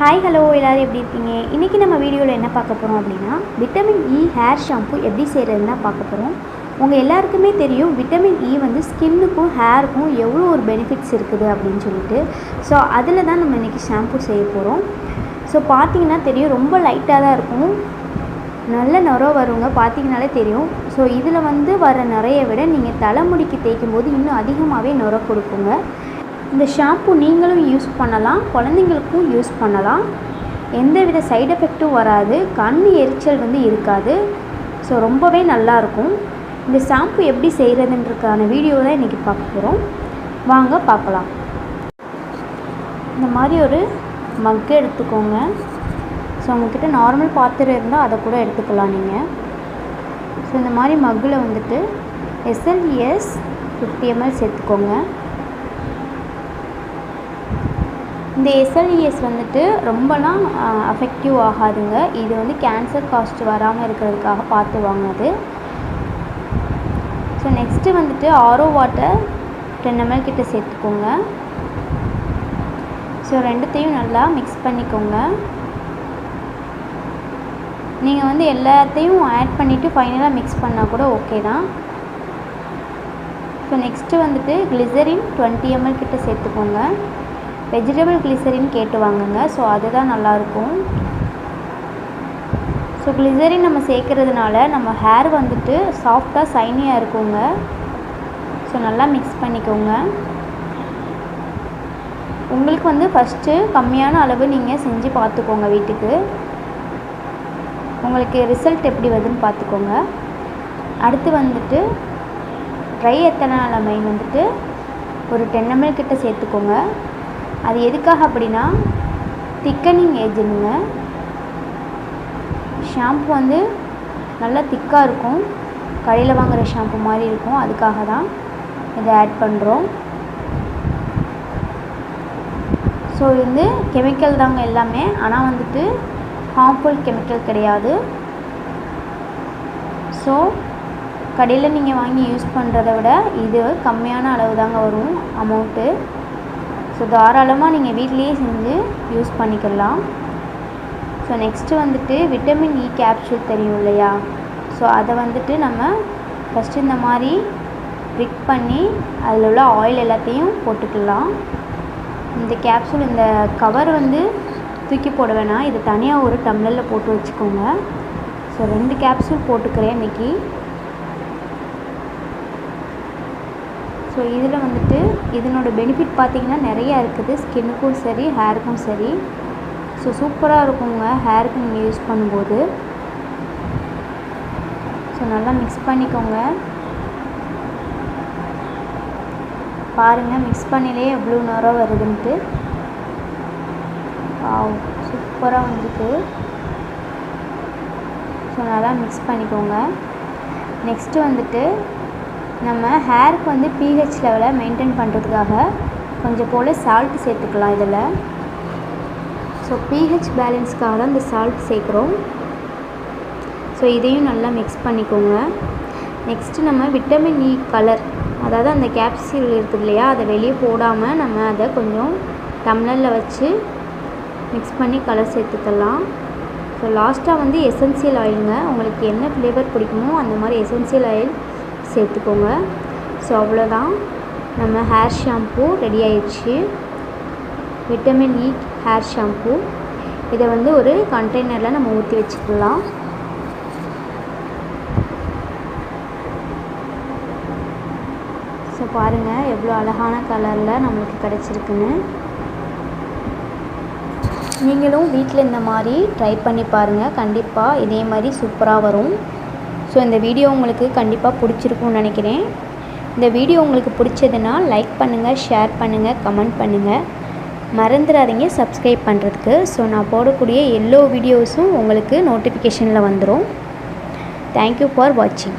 Hi hello எல்லோரும் எப்படி இருக்கீங்க? இன்றைக்கி நம்ம வீடியோவில் என்ன பார்க்க போகிறோம் அப்படின்னா விட்டமின் இ ஹேர் ஷாம்பு எப்படி செய்கிறதுன்னா பார்க்க போகிறோம் உங்கள் எல்லாருக்குமே தெரியும் விட்டமின் இ e வந்து ஸ்கின்னுக்கும் ஹேருக்கும் எவ்வளோ ஒரு பெனிஃபிட்ஸ் இருக்குது அப்படின்னு சொல்லிட்டு. ஸோ அதில் தான் நம்ம இன்றைக்கி ஷாம்பு செய்ய போகிறோம் ஸோ பார்த்தீங்கன்னா தெரியும் ரொம்ப லைட்டாக தான் இருக்கும். நல்ல நுர வருங்க பார்த்தீங்கனாலே தெரியும். ஸோ இதில் வந்து வர நிறைய விட நீங்கள் தலைமுடிக்கு தேய்க்கும் போது இன்னும் அதிகமாகவே நுர கொடுக்குங்க. இந்த ஷாம்பு நீங்களும் யூஸ் பண்ணலாம் குழந்தைங்களுக்கும் யூஸ் பண்ணலாம். எந்தவித சைடு எஃபெக்ட்டும் வராது. கண் எரிச்சல் வந்து இருக்காது. ஸோ ரொம்பவே நல்லாயிருக்கும் இந்த ஷாம்பு எப்படி செய்கிறதுன்றதுக்கான வீடியோ தான் இன்றைக்கி பார்க்க போகிறோம் வாங்க பார்க்கலாம். இந்த மாதிரி ஒரு மக்கு எடுத்துக்கோங்க. ஸோ உங்ககிட்ட நார்மல் பாத்திரம் இருந்தால் அதை கூட எடுத்துக்கலாம் நீங்கள் ஸோ இந்த மாதிரி மக்கில் வந்துட்டு எஸ்எல்இஎஸ் ஃபிஃப்டி எம்எல் சேர்த்துக்கோங்க. இந்த எஸ்எல்இஎஸ் வந்துட்டு ரொம்பலாம் அஃபெக்டிவ் ஆகாதுங்க. இது வந்து கேன்சர் காஸ்ட் வராமல் இருக்கிறதுக்காக பார்த்து வாங்கினது. ஸோ நெக்ஸ்ட்டு வந்துட்டு ஆரோ வாட்டர் டென் எம்எல் கிட்ட சேர்த்துக்கோங்க. ஸோ ரெண்டுத்தையும் நல்லா மிக்ஸ் பண்ணிக்கோங்க. நீங்கள் வந்து எல்லாத்தையும் ஆட் பண்ணிவிட்டு ஃபைனலாக மிக்ஸ் பண்ணால் கூட ஓகே தான். ஸோ நெக்ஸ்ட்டு வந்துட்டு கிளிசரின் டுவெண்ட்டி எம்எல் கிட்ட சேர்த்துக்கோங்க. வெஜிடபிள் கிளிசரின் கேட்டு வாங்குங்க. ஸோ அதுதான் நல்லாயிருக்கும். ஸோ கிளிசரின் நம்ம சேர்க்குறதுனால நம்ம ஹேர் வந்துட்டு சாஃப்டாக சைனியாக இருக்குங்க. ஸோ நல்லா மிக்ஸ் பண்ணிக்கோங்க. உங்களுக்கு வந்து ஃபஸ்ட்டு கம்மியான அளவு நீங்கள் செஞ்சு பார்த்துக்கோங்க வீட்டுக்கு. உங்களுக்கு ரிசல்ட் எப்படி வருதுன்னு பார்த்துக்கோங்க. அடுத்து வந்துட்டு ட்ரை எத்தனை மைன் வந்துட்டு ஒரு டென் எம்எல் கிட்ட சேர்த்துக்கோங்க. அது எதுக்காக அப்படின்னா திக்கனிங் ஏஜென்ட்டுங்க ஷாம்பு வந்து நல்லா திக்காக இருக்கும். கடையில் வாங்குகிற ஷாம்பு மாதிரி இருக்கும். அதுக்காக தான் இதை ஆட் பண்ணுறோம் ஸோ இது வந்து கெமிக்கல் தாங்க எல்லாமே. ஆனால் வந்துட்டு ஹார்ம்ஃபுல் கெமிக்கல் கிடையாது. ஸோ கடையில் நீங்கள் வாங்கி யூஸ் பண்ணுறத விட இது கம்மியான அளவு தாங்க வரும் அமௌண்ட்டு ஸோ தாராளமாக நீங்கள் வீட்லேயே செஞ்சு யூஸ் பண்ணிக்கலாம். ஸோ நெக்ஸ்ட்டு வந்துட்டு விட்டமின் இ கேப்சூல் தெரியும் இல்லையா? ஸோ அதை வந்துட்டு நம்ம ஃபஸ்ட்டு இந்த மாதிரி ப்ரிக் பண்ணி அதில் உள்ள ஆயில் எல்லாத்தையும் போட்டுக்கலாம். இந்த கேப்சூல் இந்த கவர் வந்து தூக்கி போட வேணாம். இது தனியாக ஒரு டம்ளரில் போட்டு வச்சுக்கோங்க. ஸோ ரெண்டு கேப்சூல் போட்டுக்கிறேன் இன்றைக்கி ஸோ இதில் வந்துட்டு இதனோட பெனிஃபிட் பார்த்திங்கன்னா நிறையா இருக்குது. ஸ்கின்னுக்கும் சரி ஹேருக்கும் சரி. ஸோ சூப்பராக இருக்குங்க. ஹேருக்கு நீங்கள் யூஸ் பண்ணும்போது. ஸோ நல்லா மிக்ஸ் பண்ணிக்கோங்க. பாருங்கள் மிக்ஸ் பண்ணிலே எவ்வளோ நேரம் வருதுன்ட்டு. சூப்பராக வந்துருக்கு. ஸோ நல்லா மிக்ஸ் பண்ணிக்கோங்க. நெக்ஸ்ட்டு வந்துட்டு நம்ம ஹேருக்கு வந்து பிஹெச் லெவலை மெயின்டைன் பண்ணுறதுக்காக கொஞ்சம் போல் சால்ட் சேர்த்துக்கலாம் இதில். ஸோ பிஹெச் பேலன்ஸ்க்காக தான் இந்த சால்ட் சேர்க்குறோம். ஸோ இதையும் நல்லா மிக்ஸ் பண்ணிக்கோங்க. நெக்ஸ்ட்டு நம்ம விட்டமின் இ கலர் அதாவது அந்த கேப்சியூல் இருக்குது இல்லையா அதை வெளியே போடாமல் நம்ம அதை கொஞ்சம் டம்ளரில் வச்சு மிக்ஸ் பண்ணி கலர் சேர்த்துக்கலாம். ஸோ லாஸ்ட்டாக வந்து எசென்சியல் ஆயிலுங்க உங்களுக்கு என்ன ஃப்ளேவர் பிடிக்குமோ அந்த மாதிரி எசென்சியல் ஆயில் சேர்த்துக்கோங்க. ஸோ அவ்வளோதான் நம்ம ஹேர் ஷாம்பு ரெடி ஆயிடுச்சு. விட்டமின் இ ஹேர் ஷாம்பு இதை வந்து ஒரு கண்டெய்னரில் நம்ம ஊற்றி வச்சுக்கலாம். ஸோ பாருங்கள் எவ்வளோ அழகான கலரில் நம்மளுக்கு கிடச்சிருக்குன்னு. நீங்களும் வீட்டில் இந்த மாதிரி ட்ரை பண்ணி பாருங்கள் கண்டிப்பாக இதே மாதிரி சூப்பராக வரும். ஸோ இந்த வீடியோ உங்களுக்கு கண்டிப்பாக பிடிச்சிருக்கும்னு நினைக்கிறேன். இந்த வீடியோ உங்களுக்கு பிடிச்சதுன்னா லைக் பண்ணுங்கள் ஷேர் பண்ணுங்கள் கமெண்ட் பண்ணுங்கள் மறந்துடாதீங்க சப்ஸ்கிரைப் பண்ணுறதுக்கு ஸோ நான் போடக்கூடிய எல்லோ வீடியோஸும் உங்களுக்கு நோட்டிஃபிகேஷனில் வந்துடும் தேங்க்யூ ஃபார் வாட்சிங்